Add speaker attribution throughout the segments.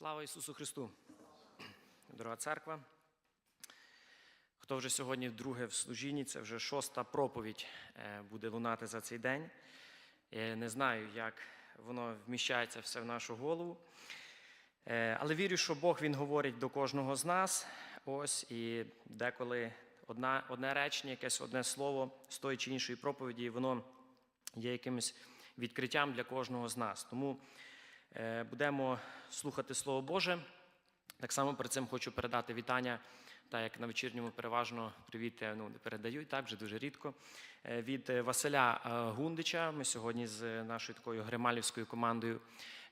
Speaker 1: Слава Ісусу Христу! Дорога церква. Хто вже сьогодні вдруге в служінні, це вже шоста проповідь е, буде лунати за цей день. Я не знаю, як воно вміщається все в нашу голову. Е, Але вірю, що Бог Він говорить до кожного з нас. Ось і деколи одна, одне речення, якесь одне слово з тої чи іншої проповіді, воно є якимось відкриттям для кожного з нас. Тому е, будемо слухати Слово Боже. Так само перед цим хочу передати вітання, так як на вечірньому переважно привіт е, ну, не передають, так вже дуже рідко. е, Від е, Василя е, Гундича. Ми сьогодні з нашою такою грималівською командою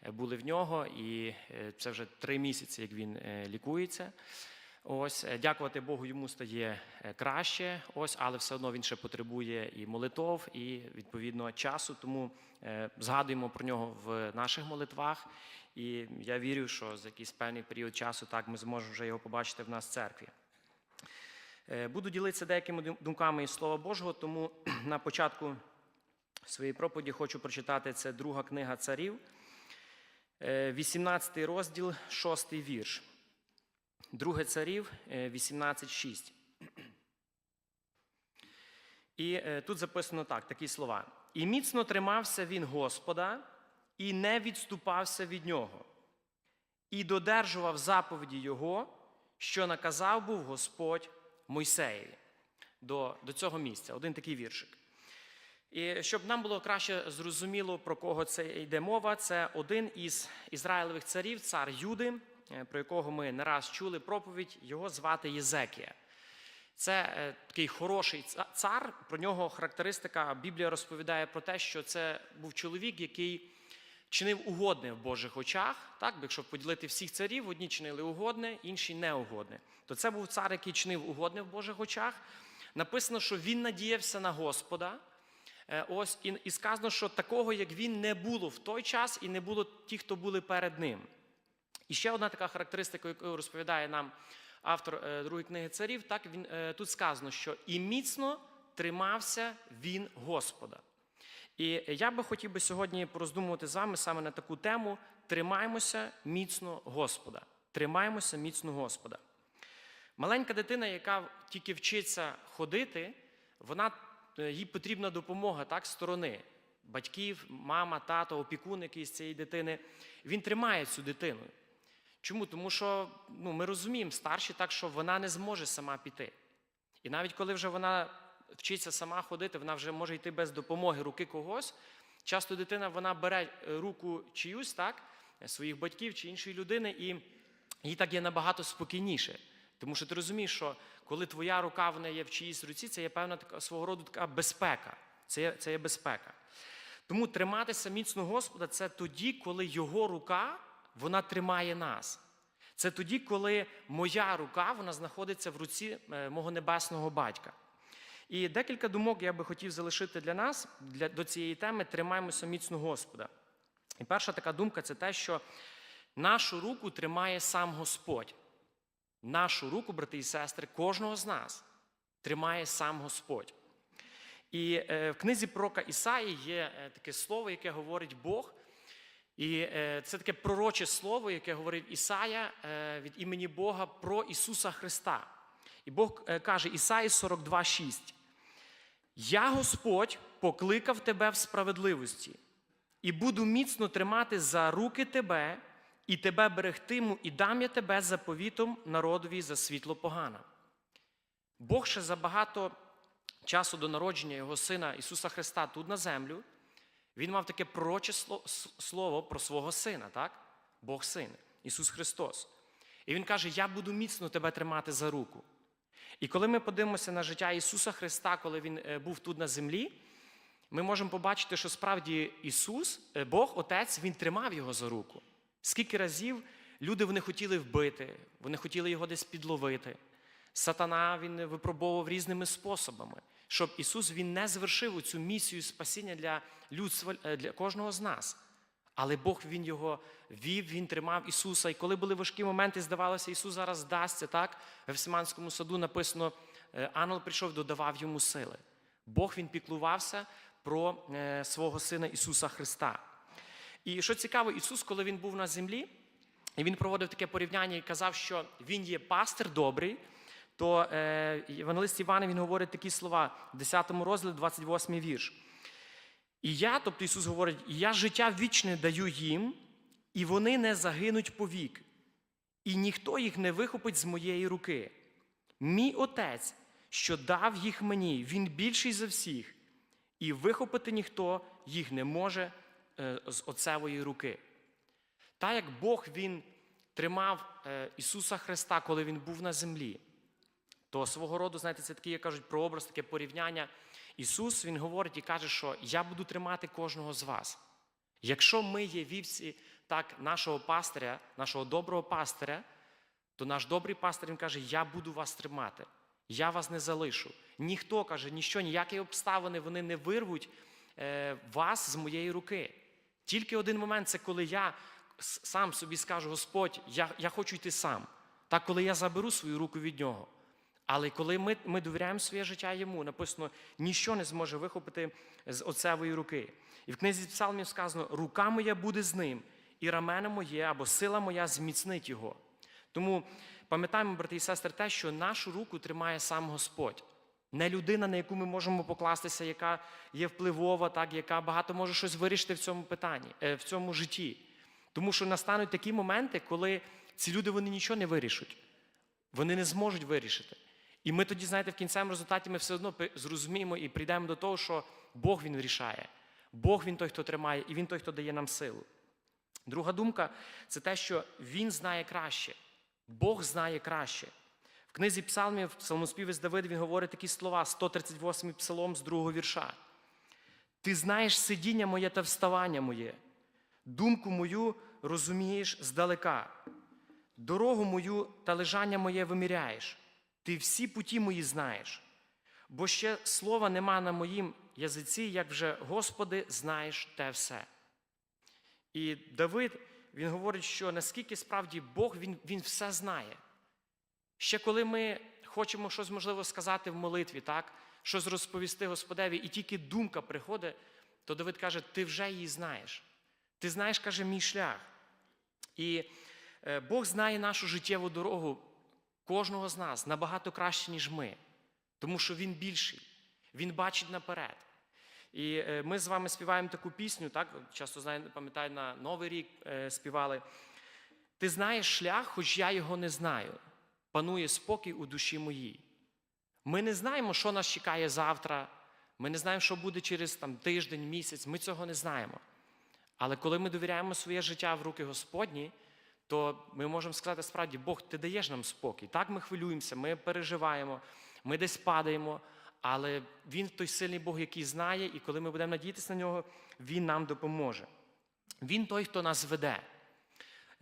Speaker 1: е, були в нього, і е, це вже три місяці, як він е, лікується. Ось, е, дякувати Богу, йому стає е, краще. Ось, але все одно він ще потребує і молитов, і відповідно часу. Тому е, згадуємо про нього в наших молитвах. І я вірю, що за якийсь певний період часу так ми зможемо вже його побачити в нас в церкві. Буду ділитися деякими думками із Слова Божого, тому на початку своєї проповіді хочу прочитати це друга книга царів, е, 18 розділ, 6 вірш. Друге царів е, 18.6. І е, тут записано так, такі слова. І міцно тримався він Господа, і не відступався від нього, і додержував заповіді Його, що наказав був Господь Мойсеєві. До, до цього місця. Один такий віршик. І щоб нам було краще зрозуміло, про кого це йде мова, це один із ізраїлевих царів, цар Юди, е, про якого ми не раз чули проповідь, його звати Єзекія. Це е, такий хороший цар. Про нього характеристика Біблія розповідає про те, що це був чоловік, який чинив угодне в Божих очах. Так, якщо поділити всіх царів, одні чинили угодне, інші неугодне. То це був цар, який чинив угодне в Божих очах. Написано, що він надіявся на Господа. Е, Ось і сказано, що такого, як він, не було в той час, і не було ті, хто були перед ним. І ще одна така характеристика, яку розповідає нам автор е, другої книги царів, так він е, тут сказано, що і міцно тримався він Господа. І я би хотів би сьогодні пороздумувати з вами саме на таку тему: тримаємося міцно Господа. Тримаємося міцно Господа. Маленька дитина, яка тільки вчиться ходити, вона е, їй потрібна допомога так, сторони батьків, мама, тато, опікун якийсь цієї дитини. Він тримає цю дитину. Чому? Тому що ну, ми розуміємо старші так, що вона не зможе сама піти. І навіть коли вже вона вчиться сама ходити, вона вже може йти без допомоги руки когось. Часто дитина вона бере руку чиюсь, так, своїх батьків чи іншої людини, і їй так є набагато спокійніше. Тому що ти розумієш, що коли твоя рука вона є в чиїсь руці, це є певна така свого роду така безпека. Це є, це є безпека. Тому триматися міцно Господа це тоді, коли Його рука вона тримає нас. Це тоді, коли моя рука вона знаходиться в руці е, мого небесного батька. І декілька думок я би хотів залишити для нас для, до цієї теми тримаємося міцно Господа. І перша така думка це те, що нашу руку тримає сам Господь. Нашу руку, брати і сестри, кожного з нас тримає сам Господь. І е, в книзі пророка Ісаї є е, таке слово, яке говорить Бог. І е, це таке пророче слово, яке говорить Ісая е, від імені Бога про Ісуса Христа. І Бог е, каже Ісаї 42,6. Я Господь покликав тебе в справедливості, і буду міцно тримати за руки тебе, і тебе берегтиму, і дам я тебе заповітом народові за світло погана. Бог ще за багато часу до народження Його Сина Ісуса Христа тут на землю, Він мав таке пророче слово про свого сина, так? Бог син, Ісус Христос. І Він каже: Я буду міцно тебе тримати за руку. І коли ми подивимося на життя Ісуса Христа, коли Він е, був тут на землі, ми можемо побачити, що справді Ісус, е, Бог, Отець, Він тримав його за руку. Скільки разів люди вони хотіли вбити, вони хотіли його десь підловити. Сатана він випробовував різними способами, щоб Ісус він не звершив цю місію спасіння для людства, е, для кожного з нас. Але Бог він його вів, він тримав Ісуса. І коли були важкі моменти, здавалося, Ісус зараз здасться. Так в Евсиманському саду написано, е, ангел прийшов, додавав йому сили. Бог він піклувався про е, свого Сина Ісуса Христа. І що цікаво, Ісус, коли Він був на землі, і він проводив таке порівняння і казав, що він є пастир добрий, то е, Євангелист Іван він говорить такі слова в 10 розділі, 28 вірш. І я, тобто Ісус говорить, я життя вічне даю їм, і вони не загинуть повік, і ніхто їх не вихопить з моєї руки. Мій отець, що дав їх мені, він більший за всіх, і вихопити ніхто їх не може е, з отцевої руки. Так як Бог Він тримав е, Ісуса Христа, коли Він був на землі, то свого роду, знаєте, це такий, як кажуть, прообраз, таке порівняння. Ісус Він говорить і каже, що я буду тримати кожного з вас. Якщо ми є вівці так, нашого пастиря, нашого доброго пастиря, то наш добрий пастир він каже: Я буду вас тримати, я вас не залишу. Ніхто каже, ніщо, ніякі обставини вони не вирвуть е, вас з моєї руки. Тільки один момент це коли я сам собі скажу, Господь, я, я хочу йти сам. Так, коли я заберу свою руку від нього. Але коли ми, ми довіряємо своє життя йому, написано, ніщо не зможе вихопити з отцевої руки. І в книзі Псалмів сказано: рука моя буде з ним, і рамена моє або сила моя зміцнить його. Тому пам'ятаємо, брати і сестри, те, що нашу руку тримає сам Господь. Не людина, на яку ми можемо покластися, яка є впливова, так, яка багато може щось вирішити в цьому питанні, е, в цьому житті. Тому що настануть такі моменти, коли ці люди вони нічого не вирішать. Вони не зможуть вирішити. І ми тоді, знаєте, в кінцевому результаті ми все одно зрозуміємо і прийдемо до того, що Бог Він рішає. Бог Він той, хто тримає, і Він той, хто дає нам силу. Друга думка це те, що Він знає краще. Бог знає краще. В книзі Псалмів псалмоспівець Давид він говорить такі слова, 138 псалом з другого вірша. Ти знаєш сидіння моє та вставання моє, думку мою розумієш здалека, дорогу мою та лежання моє виміряєш, ти всі путі мої знаєш, бо ще слова нема на моїм язиці, як вже, Господи, знаєш те все. І Давид він говорить, що наскільки справді Бог він, він все знає. Ще коли ми хочемо щось можливо сказати в молитві, так, щось розповісти Господеві, і тільки думка приходить, то Давид каже: Ти вже її знаєш. Ти знаєш, каже, мій шлях. І е, Бог знає нашу життєву дорогу кожного з нас набагато краще, ніж ми, тому що Він більший, Він бачить наперед. І е, ми з вами співаємо таку пісню, так? часто пам'ятаю, на Новий рік е, співали. Ти знаєш шлях, хоч я його не знаю. Панує спокій у душі моїй. Ми не знаємо, що нас чекає завтра. Ми не знаємо, що буде через там, тиждень, місяць. Ми цього не знаємо. Але коли ми довіряємо своє життя в руки Господні, то ми можемо сказати, справді, Бог, ти даєш нам спокій. Так ми хвилюємося, ми переживаємо, ми десь падаємо, але Він той сильний Бог, який знає, і коли ми будемо надіятися на нього, Він нам допоможе. Він той, хто нас веде.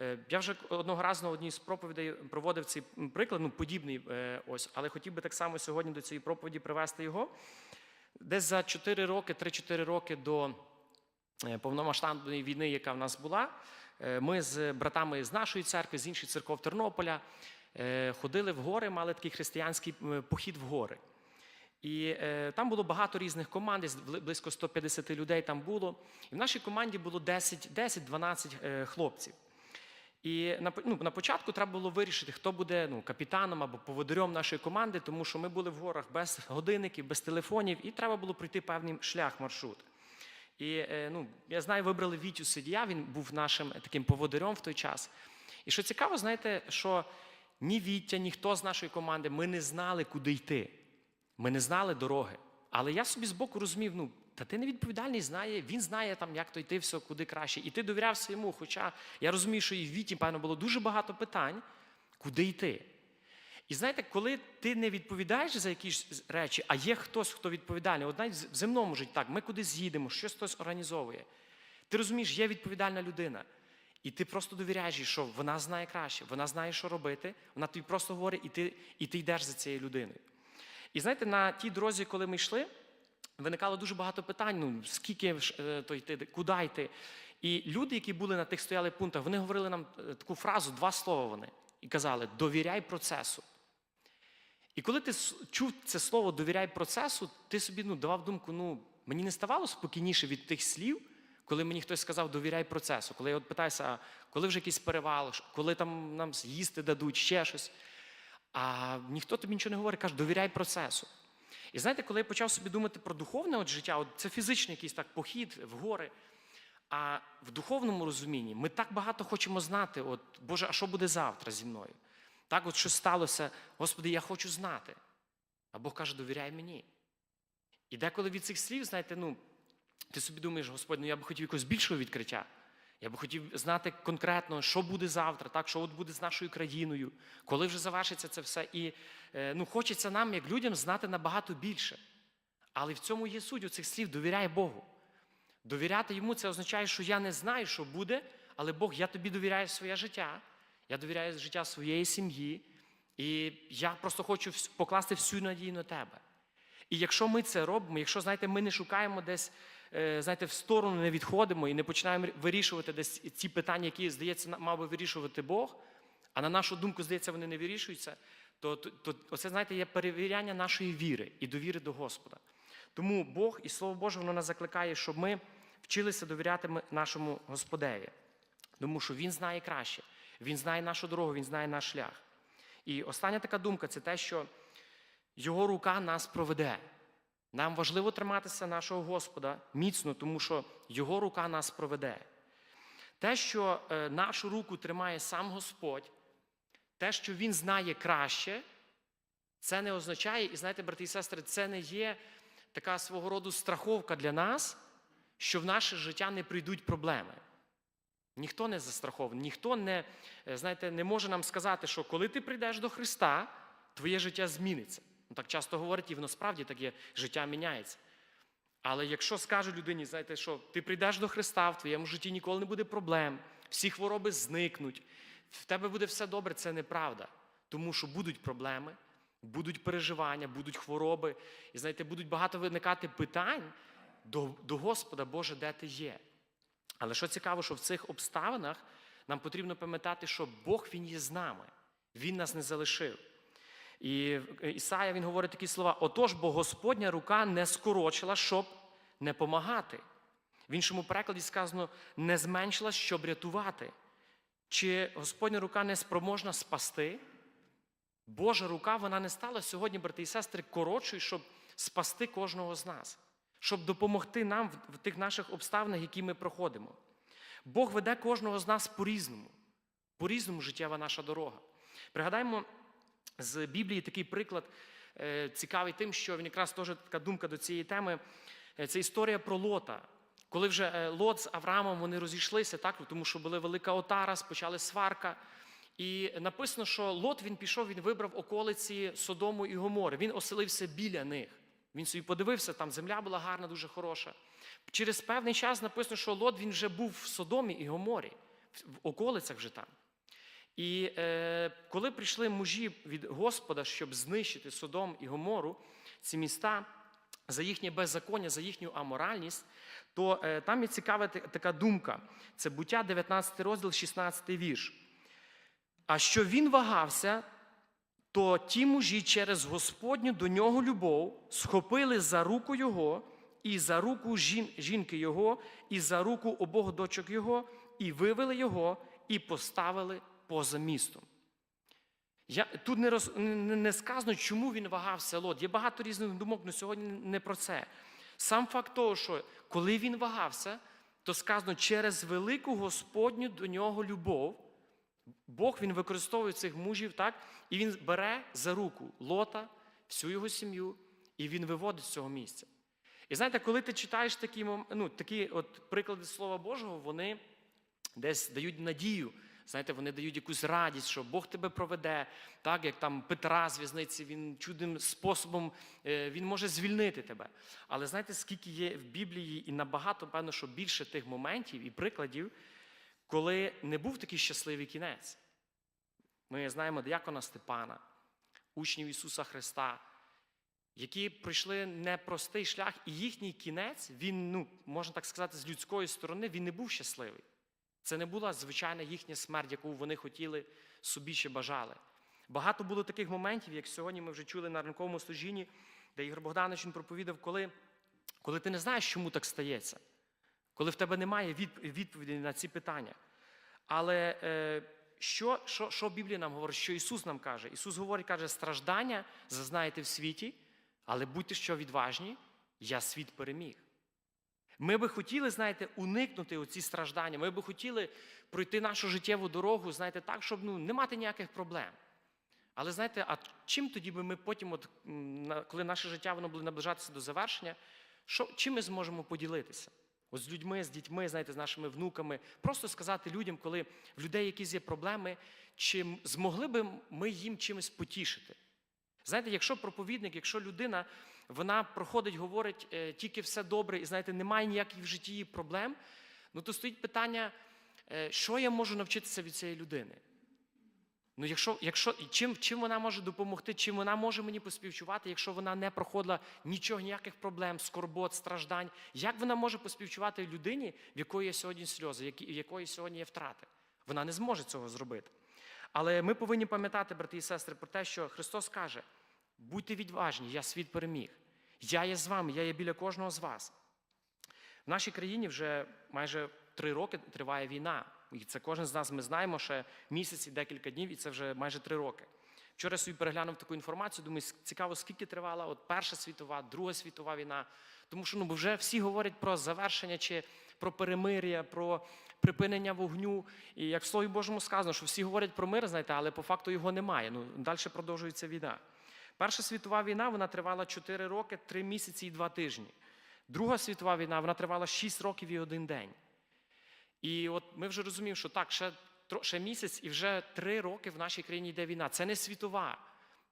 Speaker 1: Е, Я вже одного разу на одній з проповідей проводив цей приклад, ну, подібний е, ось, але хотів би так само сьогодні до цієї проповіді привести його. Десь за 4 роки, 3-4 роки до е, повномасштабної війни, яка в нас була, ми з братами з нашої церкви, з інших церков Тернополя е, ходили в гори, мали такий християнський е, похід в гори. І е, там було багато різних команд, близько 150 людей там було. І в нашій команді було 10 10-12 е, хлопців. І на, ну, на початку треба було вирішити, хто буде ну, капітаном або поводирем нашої команди, тому що ми були в горах без годинників, без телефонів, і треба було пройти певний шлях, маршрут. І е, ну, я знаю, вибрали Вітю Сидія, він був нашим таким поводирем в той час. І що цікаво, знаєте, що ні Віття, ніхто з нашої команди, ми не знали, куди йти. Ми не знали дороги. Але я собі збоку розумів, ну, та ти невідповідальний знає, він знає, там, як то йти, все, куди краще. І ти довірявся йому. Хоча я розумію, що і в Віті, певно, було дуже багато питань, куди йти. І знаєте, коли ти не відповідаєш за якісь речі, а є хтось, хто відповідальний, от навіть в земному житті так, ми кудись їдемо, щось хтось організовує. Ти розумієш, є відповідальна людина. І ти просто довіряєш їй, що вона знає краще, вона знає, що робити, вона тобі просто говорить, і ти, і ти йдеш за цією людиною. І знаєте, на тій дорозі, коли ми йшли, виникало дуже багато питань: ну скільки е, то йти, куди йти. І люди, які були на тих стояли пунктах, вони говорили нам е, таку фразу, два слова вони, і казали: довіряй процесу. І коли ти чув це слово довіряй процесу, ти собі ну, давав думку, ну мені не ставало спокійніше від тих слів, Коли мені хтось сказав, довіряй процесу, коли я от питаюся, а коли вже якийсь перевал, коли там нам їсти дадуть, ще щось. А ніхто тобі нічого не говорить, каже, довіряй процесу. І знаєте, коли я почав собі думати про духовне от життя, от це фізичний якийсь так похід в гори. А в духовному розумінні ми так багато хочемо знати, от, Боже, а що буде завтра зі мною? Так, от що сталося, Господи, я хочу знати. А Бог каже, довіряй мені. І деколи від цих слів, знаєте, ну, ти собі думаєш, Господь, ну я б хотів якогось більшого відкриття. Я б хотів знати конкретно, що буде завтра, так, що от буде з нашою країною, коли вже завершиться це все. І е, ну, хочеться нам, як людям, знати набагато більше. Але в цьому є суть у цих слів довіряй Богу. Довіряти йому це означає, що я не знаю, що буде, але Бог, я тобі довіряю своє життя, я довіряю життя своєї сім'ї, і я просто хочу покласти всю надію на тебе. І якщо ми це робимо, якщо знаєте, ми не шукаємо десь, е, знаєте, в сторону не відходимо і не починаємо вирішувати десь ці питання, які, здається, мав би вирішувати Бог, а на нашу думку, здається, вони не вирішуються, то, то, то оце, знаєте, є перевіряння нашої віри і довіри до Господа. Тому Бог і Слово Боже воно нас закликає, щоб ми вчилися довіряти нашому Господеві. Тому що Він знає краще, Він знає нашу дорогу, Він знає наш шлях. І остання така думка це те, що Його рука нас проведе. Нам важливо триматися нашого Господа міцно, тому що Його рука нас проведе. Те, що е, нашу руку тримає сам Господь, те, що Він знає краще, це не означає, і знаєте, брати і сестри, це не є така свого роду страховка для нас, що в наше життя не прийдуть проблеми. Ніхто не застрахований, ніхто не, е, знаєте, не може нам сказати, що коли ти прийдеш до Христа, твоє життя зміниться. Ну, так часто говорять, і воно справді таке життя міняється. Але якщо скаже людині, знаєте, що ти прийдеш до Христа, в твоєму житті ніколи не буде проблем, всі хвороби зникнуть, в тебе буде все добре, це неправда. Тому що будуть проблеми, будуть переживання, будуть хвороби. І знаєте, будуть багато виникати питань до, до Господа, Боже, де ти є. Але що цікаво, що в цих обставинах нам потрібно пам'ятати, що Бог Він є з нами, Він нас не залишив. І Ісая він говорить такі слова: отож, бо Господня рука не скорочила, щоб не помагати. В іншому перекладі сказано, не зменшила, щоб рятувати. Чи Господня рука не спроможна спасти? Божа рука вона не стала сьогодні, брати і сестри, коротшою, щоб спасти кожного з нас, щоб допомогти нам в- тих наших обставинах, які ми проходимо. Бог веде кожного з нас по-різному, по-різному життєва наша дорога. Пригадаємо з Біблії такий приклад е, цікавий тим, що він якраз теж така думка до цієї теми. Е, Це історія про Лота. Коли вже е, Лот з Авраамом вони розійшлися, так, тому що була велика отара, почали сварка. І написано, що Лот він пішов, він вибрав околиці Содому і Гомори. Він оселився біля них. Він собі подивився, там земля була гарна, дуже хороша. Через певний час написано, що Лот він вже був в Содомі і Гоморі, в околицях вже там. І е, коли прийшли мужі від Господа, щоб знищити Содом і Гомору, ці міста, за їхнє беззаконня, за їхню аморальність, то е, там є цікава така думка. Це буття 19 розділ, 16 вірш. А що він вагався, то ті мужі через Господню до нього любов схопили за руку його, і за руку жін, жінки його, і за руку обох дочок його, і вивели його, і поставили поза містом. Я, тут не, роз, не, не сказано, чому він вагався Лот. Є багато різних думок, але сьогодні не про це. Сам факт того, що коли він вагався, то сказано через велику Господню до нього любов. Бог він використовує цих мужів, так, і він бере за руку Лота, всю його сім'ю, і він виводить з цього місця. І знаєте, коли ти читаєш такі, ну, такі от приклади Слова Божого, вони десь дають надію. Знаєте, вони дають якусь радість, що Бог тебе проведе, так як там Петра з в'язниці, він чудним способом е, він може звільнити тебе. Але знаєте, скільки є в Біблії, і набагато, певно, що більше тих моментів і прикладів, коли не був такий щасливий кінець. Ми знаємо диякона Степана, учнів Ісуса Христа, які пройшли непростий шлях, і їхній кінець, він, ну, можна так сказати, з людської сторони, він не був щасливий. Це не була звичайна їхня смерть, яку вони хотіли собі ще бажали. Багато було таких моментів, як сьогодні ми вже чули на ранковому служінні, де Ігор Богданович він проповідав, коли, коли ти не знаєш, чому так стається. Коли в тебе немає від- відповіді на ці питання. Але е, що, що, що Біблія нам говорить, що Ісус нам каже? Ісус говорить, каже, страждання зазнаєте в світі, але будьте що відважні, я світ переміг. Ми би хотіли, знаєте, уникнути оці страждання. Ми би хотіли пройти нашу життєву дорогу, знаєте, так, щоб ну, не мати ніяких проблем. Але знаєте, а чим тоді би ми потім, от, коли наше життя воно буде наближатися до завершення, що, чим ми зможемо поділитися? От з людьми, з дітьми, знаєте, з нашими внуками, просто сказати людям, коли в людей якісь є проблеми, чи змогли би ми їм чимось потішити? Знаєте, якщо проповідник, якщо людина вона проходить, говорить е, тільки все добре, і знаєте, немає ніяких в житті проблем, ну то стоїть питання, е, що я можу навчитися від цієї людини? Ну, якщо, якщо, чим, чим вона може допомогти, чим вона може мені поспівчувати, якщо вона не проходила нічого, ніяких проблем, скорбот, страждань, як вона може поспівчувати людині, в якої є сьогодні сльози, в якої сьогодні є втрати? Вона не зможе цього зробити. Але ми повинні пам'ятати, брати і сестри, про те, що Христос каже: будьте відважні, я світ переміг. Я є з вами, я є біля кожного з вас. В нашій країні вже майже три роки триває війна. І це кожен з нас ми знаємо ще місяць і декілька днів, і це вже майже три роки. Вчора собі переглянув таку інформацію, думаю, цікаво, скільки тривала от Перша світова, Друга світова війна. Тому що ну, вже всі говорять про завершення чи про перемир'я, про припинення вогню. І як в Слові Божому сказано, що всі говорять про мир, знаєте, але по факту його немає. Ну, далі продовжується війна. Перша світова війна вона тривала 4 роки, 3 місяці і 2 тижні. Друга світова війна вона тривала 6 років і один день. І от ми вже розуміємо, що так, ще, ще місяць і вже три роки в нашій країні йде війна. Це не світова.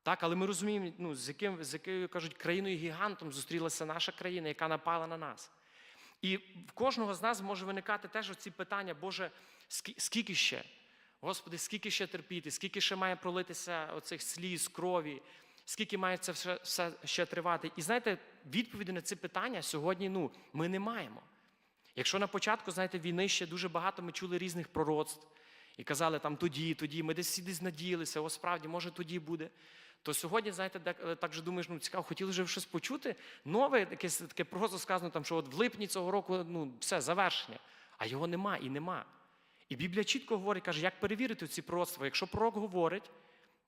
Speaker 1: Так, але ми розуміємо, ну, з яким, з якою кажуть, країною гігантом зустрілася наша країна, яка напала на нас. І в кожного з нас може виникати теж оці питання, Боже, скільки ще? Господи, скільки ще терпіти, скільки ще має пролитися оцих сліз, крові, скільки має це все, все ще тривати? І знаєте, відповіді на ці питання сьогодні ну, ми не маємо. Якщо на початку, знаєте, війни ще дуже багато ми чули різних пророцтв і казали там тоді, тоді, ми десь всі десь надіялися, о, справді, може тоді буде. То сьогодні, знаєте, так же думаєш, ну цікаво, хотіли вже щось почути. Нове, якесь таке пророцтво сказано, там, що от в липні цього року ну, все, завершення. А його нема і нема. І Біблія чітко говорить, каже, як перевірити ці пророцтва. Якщо пророк говорить,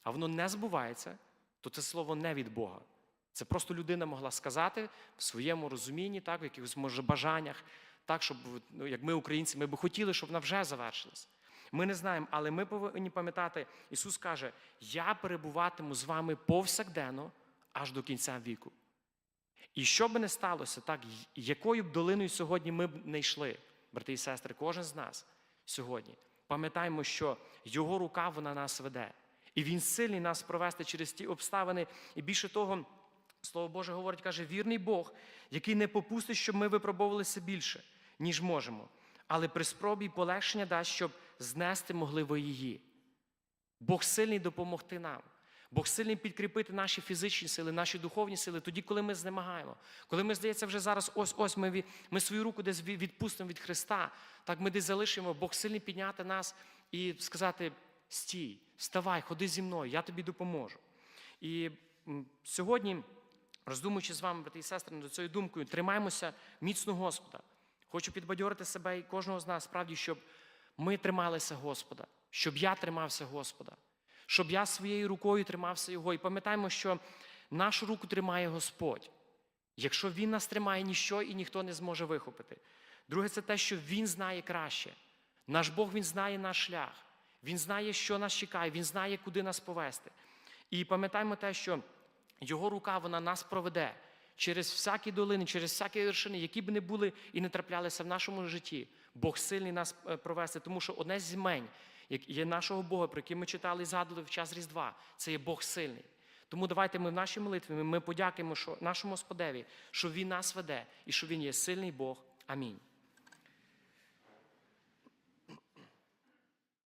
Speaker 1: а воно не збувається, то це слово не від Бога. Це просто людина могла сказати в своєму розумінні, так, в якихось може бажаннях, так, щоб ну, як ми, українці, ми би хотіли, щоб вона вже завершилась. Ми не знаємо, але ми повинні пам'ятати, Ісус каже: Я перебуватиму з вами повсякденно аж до кінця віку. І що би не сталося, так, якою б долиною сьогодні ми б не йшли, брати і сестри, кожен з нас сьогодні, пам'ятаємо, що Його рука вона нас веде. І Він сильний нас провести через ті обставини. І більше того, Слово Боже говорить, каже, вірний Бог, який не попустить, щоб ми випробовувалися більше, ніж можемо. Але при спробі полегшення дасть, щоб знести могли ви її. Бог сильний допомогти нам. Бог сильний підкріпити наші фізичні сили, наші духовні сили, тоді, коли ми знемагаємо. Коли ми, здається, вже зараз ось-ось ми, ми свою руку десь відпустимо від Христа, так ми десь залишимо, Бог сильний підняти нас і сказати: стій, вставай, ходи зі мною, я тобі допоможу. І сьогодні, роздумуючи з вами, брати і сестри, над цією думкою, тримаємося міцно Господа. Хочу підбадьорити себе і кожного з нас, справді, щоб ми трималися Господа, щоб я тримався Господа, щоб я своєю рукою тримався Його. І пам'ятаємо, що нашу руку тримає Господь. Якщо Він нас тримає, ніщо і ніхто не зможе вихопити. Друге, це те, що Він знає краще. Наш Бог Він знає наш шлях. Він знає, що нас чекає, Він знає, куди нас повести. І пам'ятаємо те, що Його рука вона нас проведе через всякі долини, через всякі вершини, які б не були і не траплялися в нашому житті. Бог сильний нас е, провести, тому що одне з імень, як є нашого Бога, про який ми читали і згадували в час Різдва, це є Бог сильний. Тому давайте ми в нашій молитві ми подякуємо нашому Господеві, що Він нас веде і що Він є сильний Бог. Амінь.